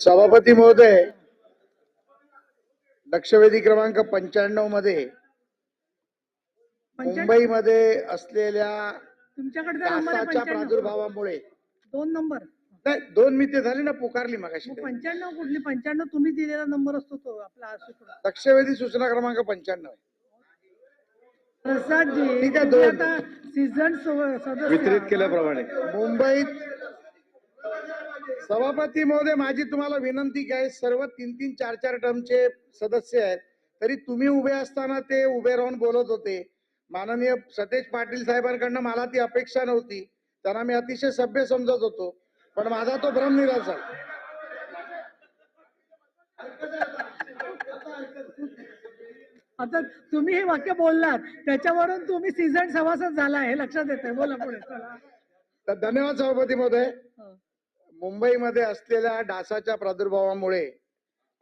सभापती महोदय लक्षवेधी क्रमांक पंच्याण्णवमध्ये मुंबईमध्ये असलेल्या तुमच्याकडे डासाच्या प्रादुर्भावामुळे. दोन नंबर. नाही दोन मिनिटे झाली ना पुकारली मगाशी मग पंच्याण्णव कुठली? पंच्याण्णव तुम्ही दिलेला नंबर असतो तो आपला लक्षवेधी सूचना क्रमांक पंच्याण्णव. प्रसादजी ठीक आहे, तुम्ही दोन. आता सीझन सदस्य वितरित आहात. केल्याप्रमाणे मुंबईत सभापती महोदय माझी तुम्हाला विनंती की आहे सर्व तीन तीन चार चार टर्मचे सदस्य आहेत. तरी तुम्ही उभे असताना ते उभे राहून बोलत होते. माननीय सतेज पाटील साहेबांकडनं मला ती अपेक्षा नव्हती. त्यांना मी अतिशय सभ्य समजत होतो. पण माझा तो भ्रम निराश. झाला आता तुम्ही हे वाक्य बोललात त्याच्यावरून तुम्ही सीझन सभासद झाला हे लक्षात येते बोला पुढे. तर धन्यवाद सभापती महोदय. हो. मुंबईमध्ये असलेल्या डासाच्या प्रादुर्भावामुळे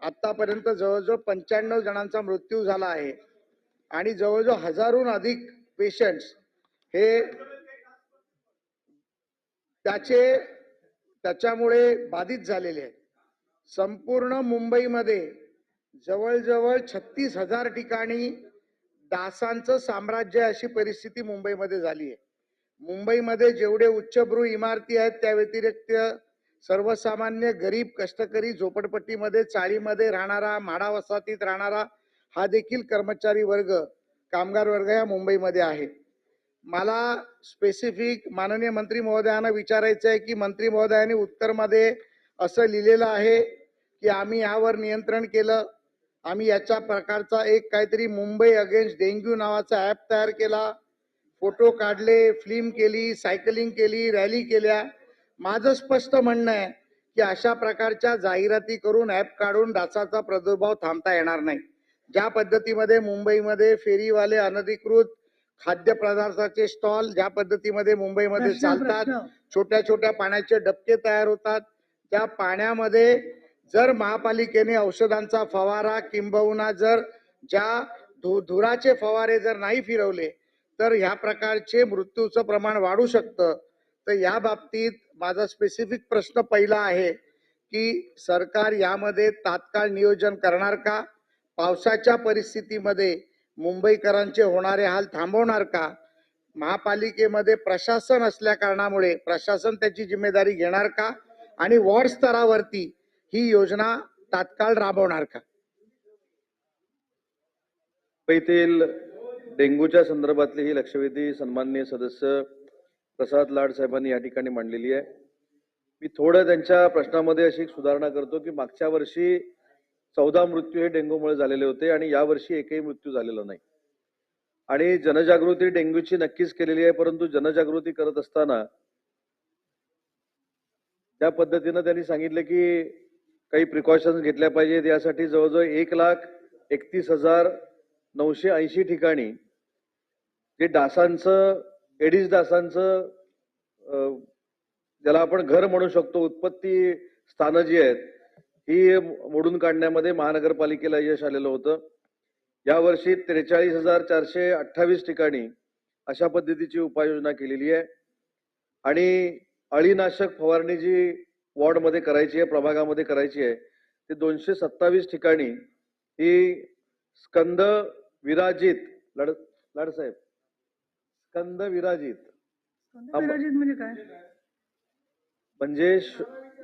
आतापर्यंत जवळजवळ पंच्याण्णव जणांचा मृत्यू झाला आहे. आणि जवळजवळ हजारहून अधिक पेशंट्स हे त्याचे त्याच्यामुळे बाधित झालेले आहेत. संपूर्ण मुंबईमध्ये जवळजवळ छत्तीस हजार ठिकाणी डासांचं साम्राज्य अशी परिस्थिती मुंबईमध्ये झाली आहे. मुंबईमध्ये जेवढे उच्चभ्रू इमारती आहेत त्या व्यतिरिक्त सर्वसामान्य गरीब कष्टकरी झोपडपट्टीमध्ये चाळीमध्ये राहणारा माडा वसाहतीत राहणारा हा देखील कर्मचारी वर्ग कामगार वर्ग या मुंबईमध्ये आहे. मला स्पेसिफिक माननीय मंत्री महोदयांना विचारायचं आहे की मंत्री महोदयांनी उत्तरमध्ये असं लिहिलेलं आहे की आम्ही यावर नियंत्रण केलं. आम्ही याच्या प्रकारचा एक काहीतरी मुंबई अगेन्स्ट डेंग्यू नावाचा ॲप तयार केला. फोटो काढले फिल्म केली सायकलिंग केली रॅली केल्या. माझं स्पष्ट म्हणणं आहे की अशा प्रकारच्या जाहिराती करून ऍप काढून डासाचा प्रादुर्भाव थांबता येणार नाही ज्या पद्धतीमध्ये मुंबईमध्ये फेरीवाले अनधिकृत खाद्यपदार्थाचे स्टॉल ज्या पद्धतीमध्ये मुंबईमध्ये चालतात. छोट्या छोट्या पाण्याचे डबके तयार होतात त्या पाण्यामध्ये जर महापालिकेने औषधांचा फवारा किंबहुना जर ज्या धुराचे फवारे जर नाही फिरवले तर ह्या प्रकारचे मृत्यूचं प्रमाण वाढू शकतं तर या बाबतीत माझा स्पेसिफिक प्रश्न पहिला आहे की सरकार यामध्ये तात्काळ नियोजन करणार का? पावसाच्या परिस्थितीमध्ये मुंबईकरांचे होणारे हाल थांबवणार का? महापालिकेमध्ये प्रशासन असल्या कारणामुळे प्रशासन त्याची जिम्मेदारी घेणार का? आणि वॉर्ड स्तरावरती ही योजना तात्काळ राबवणार का? मुंबईतील डेंग्यूच्या संदर्भातली ही लक्षवेधी सन्माननीय सदस्य प्रसाद लाड साहेबांनी या ठिकाणी मांडलेली आहे. मी थोडं त्यांच्या प्रश्नामध्ये अशी एक सुधारणा करतो की मागच्या वर्षी चौदा मृत्यू हे डेंग्यूमुळे झालेले होते आणि यावर्षी एकही मृत्यू झालेला नाही. आणि जनजागृती डेंग्यूची नक्कीच केलेली आहे परंतु जनजागृती करत असताना त्या पद्धतीनं त्यांनी सांगितलं की काही प्रिकॉशन्स घेतल्या पाहिजेत. यासाठी जवळजवळ एक लाख एकतीस हजार नऊशे ऐंशी ठिकाणी जे डासांचं एडिस दासांचं ज्याला आपण घर म्हणू शकतो उत्पत्ती स्थानं जी आहेत ही मोडून काढण्यामध्ये महानगरपालिकेला यश आलेलं होतं. यावर्षी त्रेचाळीस हजार चारशे अठ्ठावीस ठिकाणी अशा पद्धतीची उपाययोजना केलेली आहे. आणि अळीनाशक फवारणी जी वॉर्डमध्ये करायची आहे प्रभागामध्ये करायची आहे ते दोनशे सत्तावीस ठिकाणी ही स्कंद विराजित लड लाडसाहेब स्कंद विराजित विराजित म्हणजे काय? म्हणजे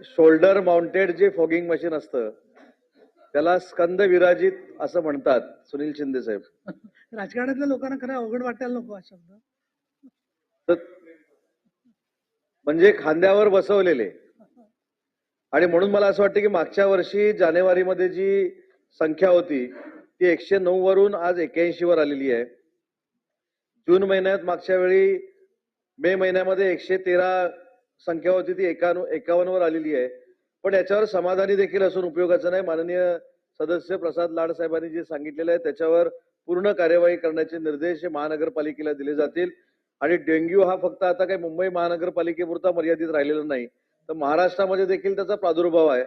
शोल्डर माउंटेड जे फॉगिंग मशीन असतं त्याला स्कंद विराजित असं म्हणतात सुनील शिंदे साहेब. राजकारणातल्या लोकांना खरं अवघड वाटायला नको हा शब्द. म्हणजे खांद्यावर बसवलेले. आणि म्हणून मला असं वाटतं की मागच्या वर्षी जानेवारीमध्ये जी संख्या होती ती एकशे नऊ वरून आज एक्याऐंशी वर आलेली आहे. जून महिन्यात मागच्या वेळी मे महिन्यामध्ये एकशे तेरा संख्या होती ती एकावन्न एकावन्न वर आलेली आहे. पण याच्यावर समाधानी देखील असून उपयोगाचं नाही. माननीय सदस्य प्रसाद लाड साहेबांनी जे सांगितलेलं आहे त्याच्यावर पूर्ण कार्यवाही करण्याचे निर्देश हे महानगरपालिकेला दिले जातील. आणि डेंग्यू हा फक्त आता काही मुंबई महानगरपालिकेपुरता मर्यादित राहिलेला नाही. तर महाराष्ट्रामध्ये देखील त्याचा प्रादुर्भाव आहे.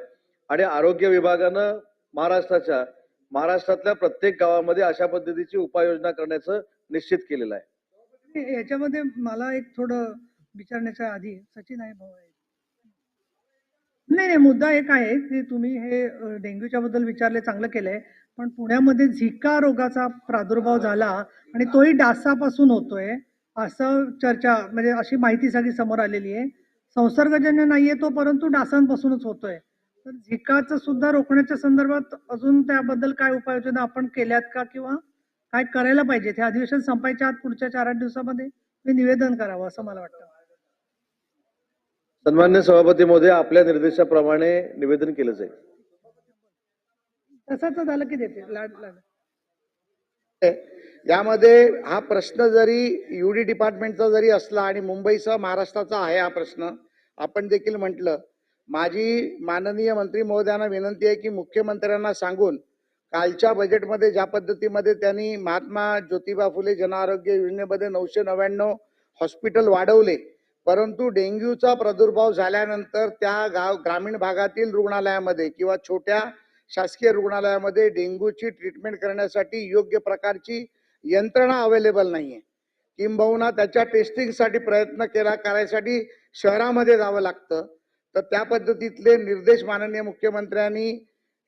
आणि आरोग्य विभागानं महाराष्ट्राच्या महाराष्ट्रातल्या प्रत्येक गावामध्ये अशा पद्धतीची उपाययोजना करण्याचं निश्चित केलेलं आहे. याच्यामध्ये मला एक थोडं विचारण्याच्या आधी सचिन आहे भाऊ आहे नाही नाही मुद्दा एक आहे की तुम्ही हे डेंग्यूच्या बद्दल विचारले चांगलं केलंय पण पुण्यामध्ये झिका रोगाचा प्रादुर्भाव झाला आणि तोही डासापासून होतोय असं चर्चा म्हणजे अशी माहिती सगळी समोर आलेली आहे. संसर्गजन्य नाहीये तो परंतु डासांपासूनच होतोय. तर झिकाचं सुद्धा रोखण्याच्या संदर्भात अजून त्याबद्दल काय उपाययोजना आपण केल्यात का किंवा काय करायला पाहिजे? हे अधिवेशन संपायच्या आत पुढच्या चार आठ दिवसामध्ये मी निवेदन करावं असं मला वाटतं. सन्मान्य सभापती महोदय आपल्या निर्देशाप्रमाणे निवेदन केलं जाईल तसंच झालं की देते लाड लाड. यामध्ये हा प्रश्न जरी युडी डिपार्टमेंटचा जरी असला आणि मुंबईसह महाराष्ट्राचा आहे हा प्रश्न आपण देखील म्हटलं. माझी माननीय मंत्री महोदयांना विनंती आहे की मुख्यमंत्र्यांना सांगून कालच्या बजेटमध्ये ज्या पद्धतीमध्ये त्यांनी महात्मा ज्योतिबा फुले जनआरोग्य योजनेमध्ये नऊशे नव्याण्णव हॉस्पिटल वाढवले परंतु डेंग्यूचा प्रादुर्भाव झाल्यानंतर त्या गाव ग्रामीण भागातील रुग्णालयामध्ये किंवा छोट्या शासकीय रुग्णालयामध्ये डेंग्यूची ट्रीटमेंट करण्यासाठी योग्य प्रकारची यंत्रणा अवेलेबल नाहीये. किंबहुना त्याच्या टेस्टिंगसाठी प्रयत्न केला करायसाठी शहरामध्ये जावं लागतं. तर त्या पद्धतीतले निर्देश माननीय मुख्यमंत्र्यांनी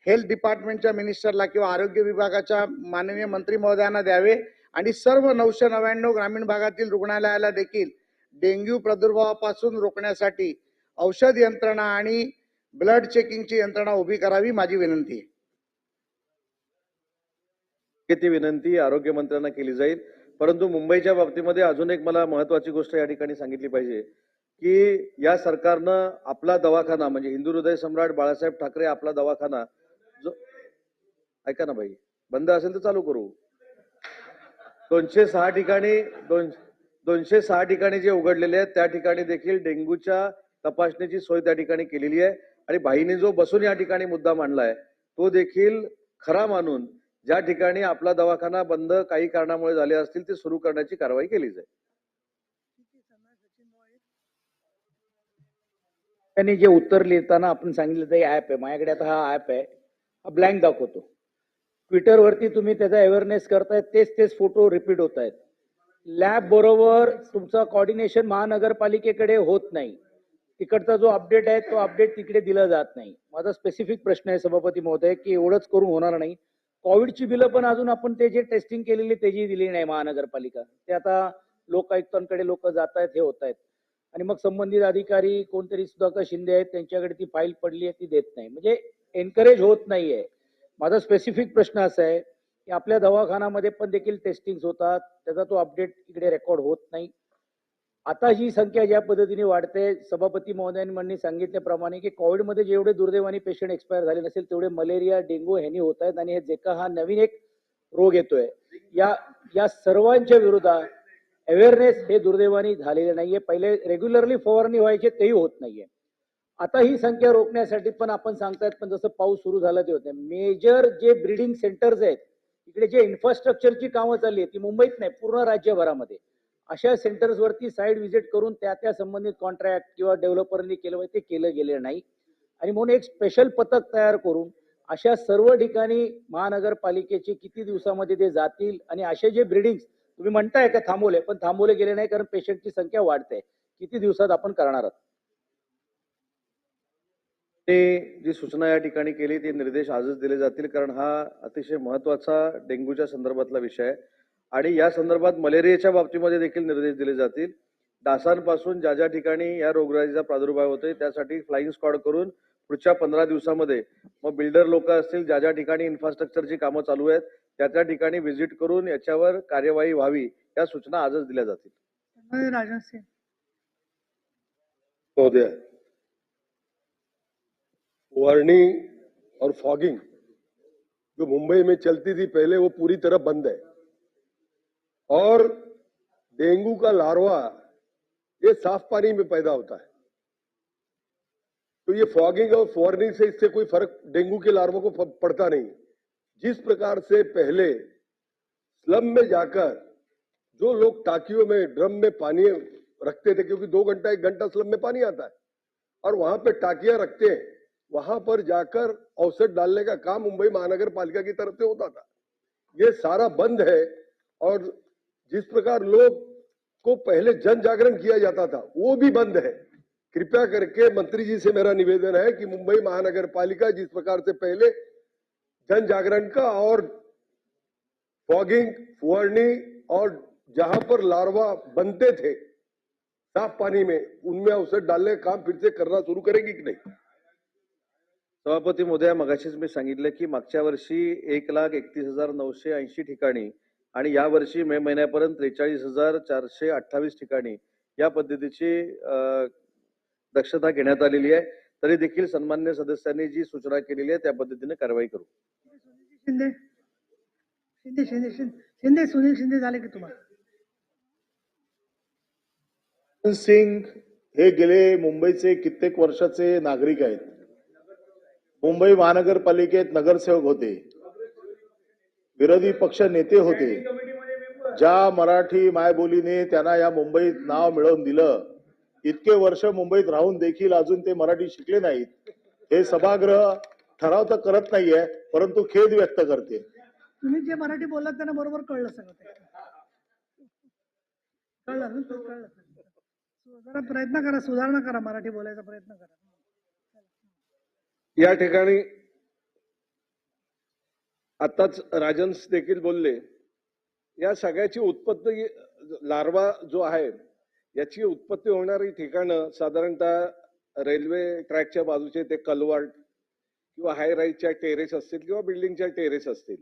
हेल्थ डिपार्टमेंटच्या मिनिस्टरला किंवा आरोग्य विभागाच्या माननीय मंत्री महोदयांना द्यावे आणि सर्व नऊशे नव्याण्णव ग्रामीण भागातील रुग्णालयाला देखील डेंग्यू प्रादुर्भावापासून रोखण्यासाठी औषध यंत्रणा आणि ब्लड चेकिंगची यंत्रणा उभी करावी माझी विनंती किती ती विनंती आरोग्य मंत्र्यांना केली जाईल. परंतु मुंबईच्या बाबतीमध्ये अजून एक मला महत्वाची गोष्ट या ठिकाणी सांगितली पाहिजे की या सरकारनं आपला दवाखाना म्हणजे हिंदू हृदय सम्राट बाळासाहेब ठाकरे आपला दवाखाना जो ऐका ना भाई बंद असेल तर चालू करू. दोनशे सहा ठिकाणी दोन दोनशे सहा ठिकाणी जे उघडलेले आहेत त्या ठिकाणी देखील डेंग्यूच्या तपासणीची सोय त्या ठिकाणी केलेली आहे. आणि भाईने जो बसून या ठिकाणी मुद्दा मांडलाय तो देखील खरा मानून ज्या ठिकाणी आपला दवाखाना बंद काही कारणामुळे झाले असतील ते सुरू करण्याची कारवाई केली जाईल त्यांनी जे उत्तर लिहिताना आपण सांगितलं ते ऍप आहे. माझ्याकडे आता हा ऍप आहे. ब्लँक दाखवतो. ट्विटरवरती तुम्ही त्याचा अवेअरनेस करतायत तेच तेच फोटो रिपीट होत आहेत लॅब बरोबर तुमचं कॉर्डिनेशन महानगरपालिकेकडे होत नाही. तिकडचा जो अपडेट आहे तो अपडेट तिकडे दिला जात नाही. माझा स्पेसिफिक प्रश्न आहे सभापती महोदय की एवढंच करून होणार नाही. कोविडची बिलं पण अजून आपण ते जे टेस्टिंग केलेली त्याची दिली नाही महानगरपालिका. ते आता लोकायुक्तांकडे लोक जात आहेत हे होत आहेत आणि मग संबंधित अधिकारी कोणतरी सुधाकर शिंदे आहेत त्यांच्याकडे ती फाईल पडली आहे ती देत नाही. म्हणजे एनकरेज होत नाहीये. माझा स्पेसिफिक प्रश्न असा आहे की आपल्या दवाखान्यामध्ये पण देखील टेस्टिंग होतात त्याचा तो अपडेट इकडे रेकॉर्ड होत नाही. आता ही संख्या ज्या पद्धतीने वाढते सभापती महोदयांनी सांगितल्याप्रमाणे की कोविडमध्ये जेवढे दुर्दैवाने पेशंट एक्सपायर झाले नसेल तेवढे मलेरिया डेंग्यू ह्यानी होत आहेत आणि हे जेका हा नवीन एक रोग येतोय. या या सर्वांच्या विरोधात अवेअरनेस हे दुर्दैवाने झालेले नाहीये. पहिले रेग्युलरली फवारणी व्हायचे तेही होत नाहीये. आता ही संख्या रोखण्यासाठी पण आपण सांगतायत पण जसं पाऊस सुरू झाला ते होते. मेजर जे ब्रीडिंग सेंटर्स आहेत इकडे जे इन्फ्रास्ट्रक्चरची कामं चालली आहेत ती मुंबईत नाही पूर्ण राज्यभरामध्ये. अशा सेंटर्सवरती साईड व्हिजिट करून त्या त्या संबंधित कॉन्ट्रॅक्ट किंवा डेव्हलपरनी केलं म्हणजे ते केलं गेलं नाही. आणि म्हणून एक स्पेशल पथक तयार करून अशा सर्व ठिकाणी महानगरपालिकेचे किती दिवसामध्ये ते जातील आणि असे जे ब्रिडिंग तुम्ही म्हणताय का थांबवले पण थांबवले गेले नाही कारण पेशंटची संख्या वाढते. किती दिवसात आपण करणार आहोत? ते जी सूचना या ठिकाणी केली ते निर्देश आजच दिले जातील कारण हा अतिशय महत्त्वाचा डेंग्यूच्या संदर्भातला विषय आहे. आणि या संदर्भात मलेरियाच्या बाबतीमध्ये देखील निर्देश दिले जातील. डासांपासून ज्या ज्या ठिकाणी या रोगराईचा प्रादुर्भाव होतोय त्यासाठी फ्लाईंग स्क्वॉड करून पुढच्या पंधरा दिवसामध्ये मग बिल्डर लोक असतील ज्या ज्या ठिकाणी इन्फ्रास्ट्रक्चरची कामं चालू आहेत त्या त्या ठिकाणी व्हिजिट करून याच्यावर कार्यवाही व्हावी या सूचना आजच दिल्या जातील. राजन सिंह. वार्निंग और फॉगिंग जो मुंबई में चलती थी पहले, वो पूरी तरह बंद है। और डेंगू का लार्वा, ये साफ़ पानी में पैदा होता है। तो ये फॉगिंग और फॉर्निंग से इससे कोई फ़र्क, डेंगू के लार्वा को पड़ता नहीं। जिस प्रकार से पहले स्लम में जाकर जो लोग टाकियों में, ड्रम में पानी रखते थे, क्योंकि दो घंटा, एक घंटा स्लम में पानी आता है, और वहाँ पे टाकिया रखते हैं वहाँ पर जाकर औसत डालने का काम मुंबई महानगर पालिका की तरफ़ से होता था। ये सारा बंद है और जिस प्रकार लोग को पहले जन जागरण किया जाता था, वो भी बंद है। कृपया करके मंत्री जी से मेरा निवेदन है कि मुंबई महानगर पालिका जिस प्रकार से पहले जन जागरण का और फॉगिंग फुहड़नी और जहाँ पर लार्वा बनते थे, साफ़ पानी में, उनमें औषध डालने का काम फिर से करना शुरू करेगी कि नहीं? सभापती महोदया मगाशीच मी सांगितलं की मागच्या वर्षी एक लाख एकतीस हजार नऊशे ऐंशी ठिकाणी आणि या वर्षी मे महिन्यापर्यंत त्रेचाळीस हजार चारशे अठ्ठावीस ठिकाणी या पद्धतीची दक्षता घेण्यात आलेली आहे. तरी देखील सन्मान्य सदस्यांनी जी सूचना केलेली आहे त्या पद्धतीने कारवाई करू. शिंदे. शिंदे शिंदे शिंदे. शिंदे सुनील शिंदे झाले की तुम्हाला? सिंग हे गेले मुंबईचे कित्येक वर्षाचे नागरिक आहेत. मुंबई महानगरपालिकेत नगरसेवक होते. विरोधी पक्ष नेते होते. ज्या मराठी मायबोलीने त्यांना या मुंबईत नाव मिळवून दिलं इतके वर्ष मुंबईत राहून देखील अजून ते मराठी शिकले नाहीत. हे सभागृह ठराव तर करत नाहीये परंतु खेद व्यक्त करते. तुम्ही जे मराठी बोललात त्यांना बरोबर कळलं सगळं कळलं कळलं. जरा प्रयत्न करा सुधारणा करा मराठी बोलायचा प्रयत्न करा. या ठिकाणी आताच राजन्स देखील बोलले या सगळ्याची उत्पत्ती लार्वा जो आहे याची उत्पत्ती होणारी ठिकाणं साधारणतः रेल्वे ट्रॅकच्या बाजूचे ते कलवाट किंवा हाय राईजच्या टेरेस असतील किंवा बिल्डिंगच्या टेरेस असतील.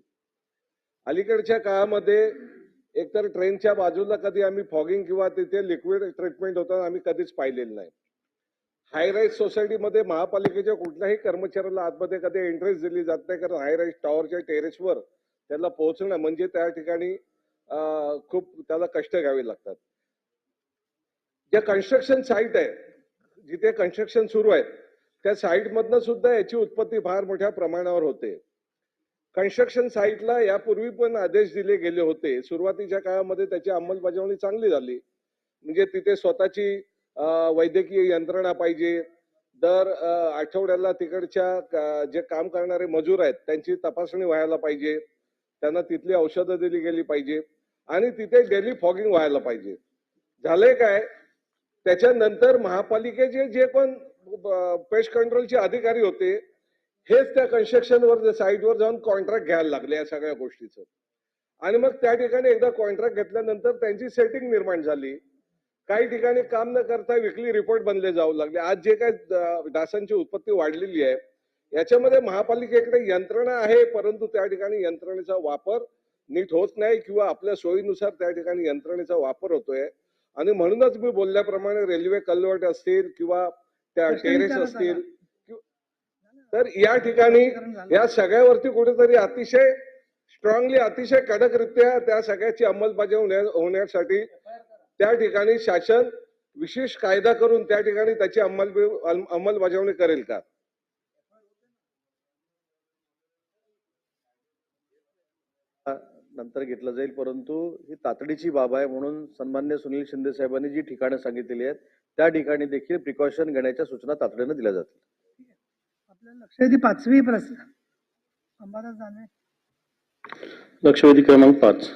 अलीकडच्या काळामध्ये एकतर ट्रेनच्या बाजूला कधी आम्ही फॉगिंग किंवा तिथे लिक्विड ट्रीटमेंट होताना आम्ही कधीच पाहिलेलं नाही. हायराईज सोसायटीमध्ये महापालिकेच्या कुठल्याही कर्मचाऱ्याला आतमध्ये कधी एंट्रेस दिली जात नाही कारण हायराईज टॉवरच्या टेरेसवर त्याला पोहोचणं म्हणजे त्या ठिकाणी खूप त्याला कष्ट घ्यावे लागतात. ज्या कन्स्ट्रक्शन साईट आहे जिथे कन्स्ट्रक्शन सुरू आहे त्या साईट मधनं सुद्धा याची उत्पत्ती फार मोठ्या प्रमाणावर होते. कन्स्ट्रक्शन साईटला यापूर्वी पण आदेश दिले गेले होते. सुरुवातीच्या काळामध्ये त्याची अंमलबजावणी चांगली झाली. म्हणजे तिथे स्वतःची वैद्यकीय यंत्रणा पाहिजे. दर आठवड्याला तिकडच्या जे काम करणारे मजूर आहेत त्यांची तपासणी व्हायला पाहिजे. त्यांना तिथली औषधं दिली गेली पाहिजे. आणि तिथे डेली फॉगिंग व्हायला पाहिजे. झालंय काय? त्याच्यानंतर महापालिकेचे जे पण पेस्ट कंट्रोलचे अधिकारी होते हेच त्या कन्स्ट्रक्शनवर साईटवर जाऊन कॉन्ट्रॅक्ट घ्यायला लागले या सगळ्या गोष्टीचं. आणि मग त्या ठिकाणी एकदा कॉन्ट्रॅक्ट घेतल्यानंतर त्यांची सेटिंग निर्माण झाली. काही ठिकाणी काम न करता विकली रिपोर्ट बनले जाऊ लागले. आज जे काय द- डासांची उत्पत्ती वाढलेली आहे याच्यामध्ये महापालिकेकडे यंत्रणा आहे परंतु त्या ठिकाणी यंत्रणेचा वापर नीट होत नाही किंवा आपल्या सोयीनुसार त्या ठिकाणी यंत्रणेचा वापर होतोय. आणि म्हणूनच मी बोलल्याप्रमाणे रेल्वे कल्वर्ट असतील किंवा त्या टेरेस असतील तर या ठिकाणी या सगळ्यावरती कुठेतरी अतिशय स्ट्रॉंगली अतिशय कडकरित्या त्या सगळ्याची अंमलबजावणी होण्या- होण्यासाठी त्या ठिकाणी शासन विशेष कायदा करून त्या ठिकाणी त्याची अंमल अंमलबजावणी करेल का? नंतर घेतलं जाईल परंतु ही तातडीची बाब आहे म्हणून सन्मान्य सुनील शिंदे साहेबांनी जी ठिकाणं सांगितलेली आहेत त्या ठिकाणी देखील प्रिकॉशन घेण्याच्या सूचना तातडीनं दिल्या जातील. आपल्याला लक्षवेधी पाचवी प्रश्न. लक्षवेधी क्रमांक पाच.